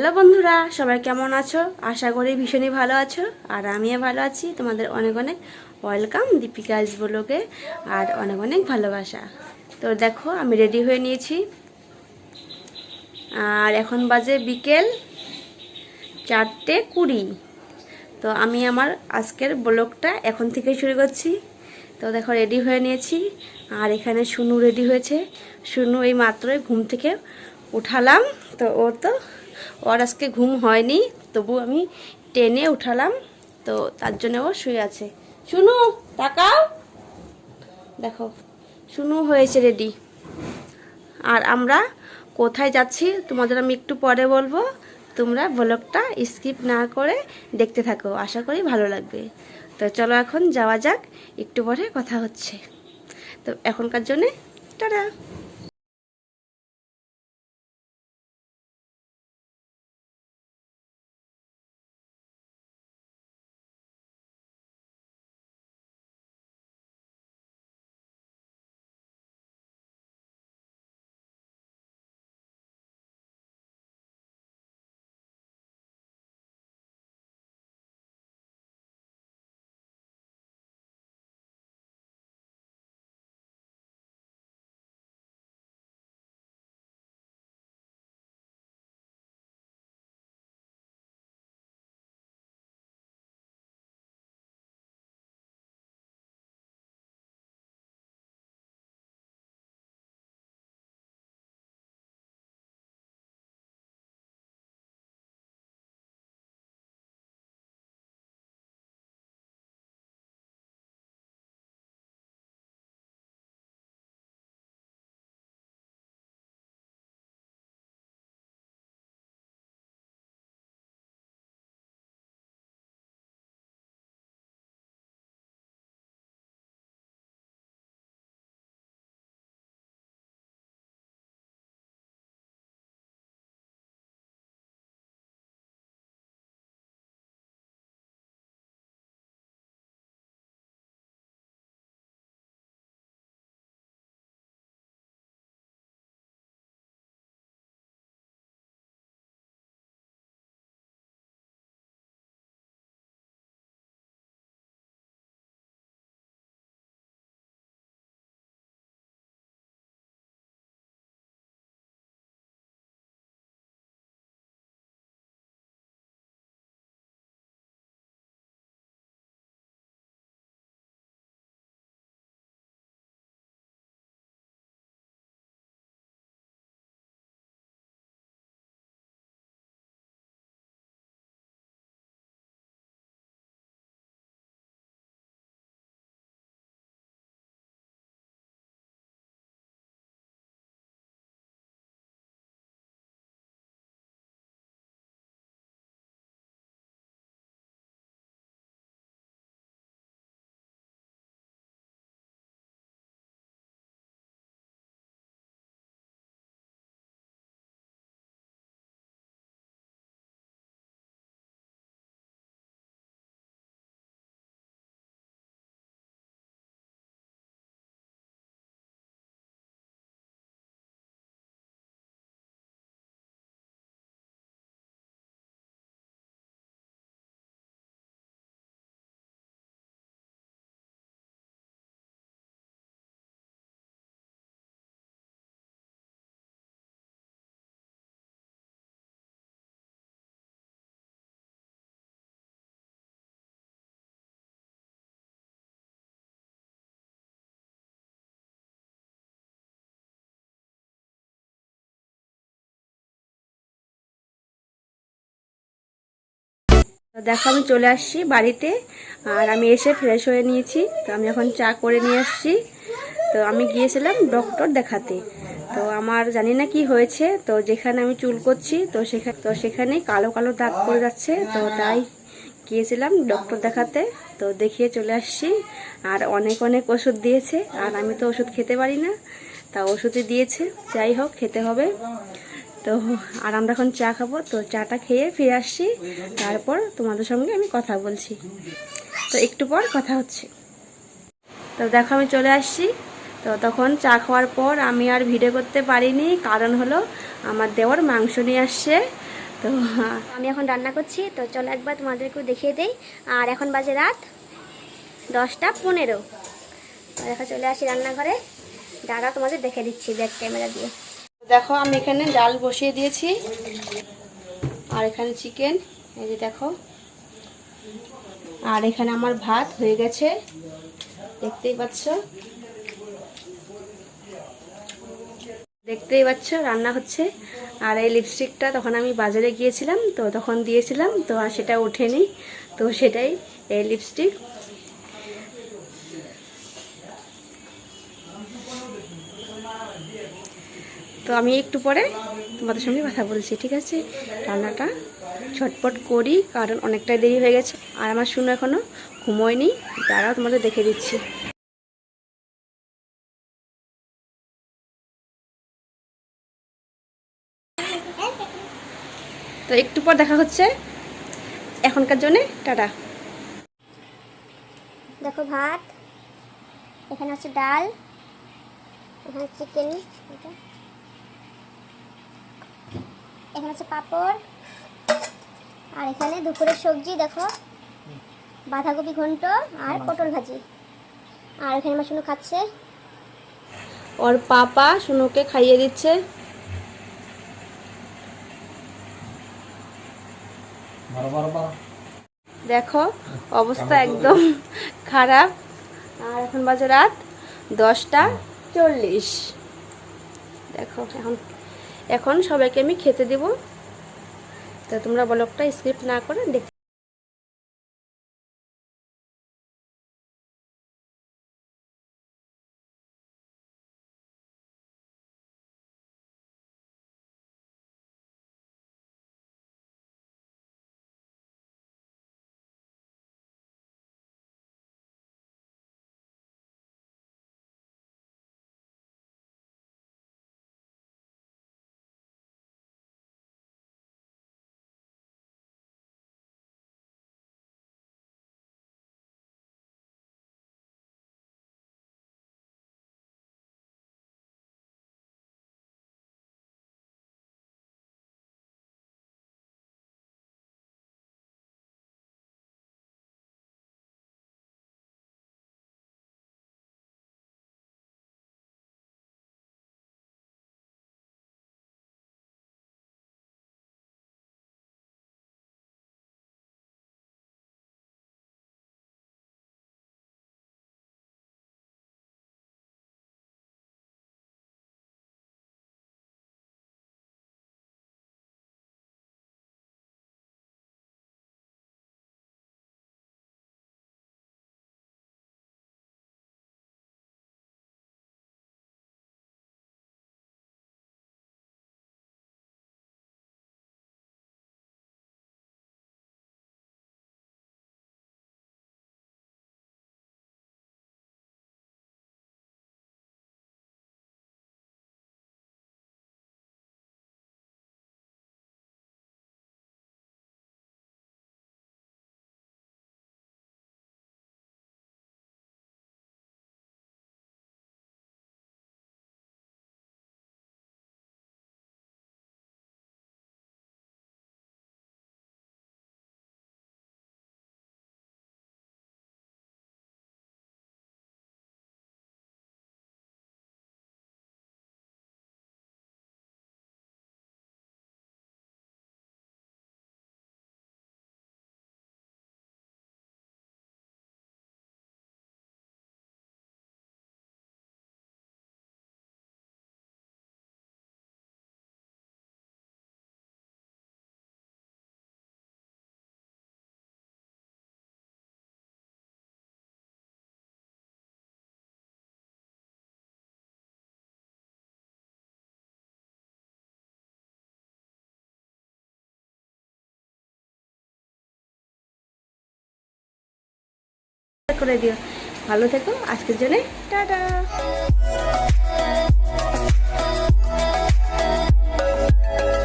Hello বন্ধুরা, সবাই কেমন আছো? আশা করি ভীষণই ভালো আছো, আর আমিও ভালো আছি। তোমাদের অনেক অনেক ওয়েলকাম দীপিকা ব্লগে, আর অনেক অনেক ভালোবাসা। তো দেখো, আমি রেডি হয়ে নিয়েছি। আর এখন বাজে বিকেল চারটে কুড়ি। তো আমি আমার আজকের ব্লগটা এখন থেকে শুরু করছি। তো দেখো রেডি হয়ে নিয়েছি। আর এখানে সুনু রেডি হয়েছে। সুনু এই মাত্রই ঘুম থেকে উঠালাম। তো ও তো ওর আজকে ঘুম হয়নি, তবু আমি টেনে উঠালাম, তো তার জন্য ও শুয়ে আছে। শুনু, তাকাও। দেখো, শুনু হয়েছে রেডি আর আমরা কোথায় যাচ্ছি, তোমাদের আমি একটু পরে বলব। তোমরা ব্লগটা স্কিপ না করে দেখতে থাকো, আশা করি ভালো লাগবে। তো চলো এখন যাওয়া যাক, একটু পরে কথা হচ্ছে। তো এখনকার জন্যে, টাটা। দেখো, আমি চলে আসছি বাড়িতে, আর আমি এসে ফ্রেশ হয়ে নিয়েছি। তো আমি এখন চা করে নিয়ে আসছি। তো আমি গিয়েছিলাম ডক্টর দেখাতে। তো আমার জানি না কি হয়েছে, তো যেখানে আমি চুল করছি, তো সেখানে তো সেখানে কালো কালো দাগ পড়ে যাচ্ছে। তো তাই গিয়েছিলাম ডক্টর দেখাতে। তো দেখিয়ে চলে আসছি। আর অনেক অনেক ওষুধ দিয়েছে। আর আমি তো ওষুধ খেতে পারি না। তা ওষুধই দিয়েছে। যাই হোক, খেতে হবে। তো, আর আমরা এখন চা খাব, তো চাটা খেয়ে ফিরে আসছি। তারপর তোমাদের সঙ্গে আমি কথা বলছি। তো একটু পর কথা হচ্ছে। তো দেখো, আমি চলে আসছি। তো তখন চা খাওয়ার পর আমি আর ভিডিও করতে পারিনি। কারণ হলো, আমার দেওয়ার মাংস নিয়ে আসছে। তো আমি এখন রান্না করছি। তো চলো একবার তোমাদেরকেও দেখিয়ে দেই। আর এখন বাজে রাত দশটা পনেরো। দেখা, চলে আসি রান্নাঘরে। দাদা তোমাদের দেখে দিচ্ছি ব্যাক ক্যামেরা দিয়ে। দেখো, আমি এখানে ডাল বসিয়ে দিয়েছি। আর এখানে চিকেন, এই যে দেখো। আর এখানে আমার ভাত হয়ে গেছে, দেখতেই পাচ্ছ? দেখতেই পাচ্ছ, রান্না হচ্ছে। আর এই লিপস্টিকটা তখন আমি বাজারে গিয়েছিলাম, তো তখন দিয়েছিলাম, তো আর সেটা ওঠেনি। তো সেটাই, এই লিপস্টিক তো আমি একটু পরে তোমাদের সঙ্গে কথা বলছি, ঠিক আছে? রান্নাটা ঝটপট করি, কারণ অনেকটাই দেরি হয়ে গেছে, আর আমার শুনো এখনও ঘুমোয়নি তারাও তোমাদের দেখে দিচ্ছি। তো একটু পর দেখা হচ্ছে, এখনকার জন্যে, টাটা। দেখো ভাত, এখানে হচ্ছে ডাল, এখানে চিকেন এখানে হচ্ছে পাঁপড়। আর এখানে দুপুরের সবজি দেখো। বাঁধাকপি ঘন্ট আর পটল ভাজি। আর এখানে আমার শুনো খাচ্ছে। ওর পাপা শুনুকে খাইয়ে দিচ্ছে। দেখো অবস্থা একদম খারাপ। আর এখন বাজে রাত দশটা চল্লিশ। দেখো এখন এখন সবাইকে আমি খেতে দেব। তা তোমরা ব্লগটা স্ক্রিপ্ট না করে দেখ করে দিও। ভালো থেকো আজকের জন্য টাটা।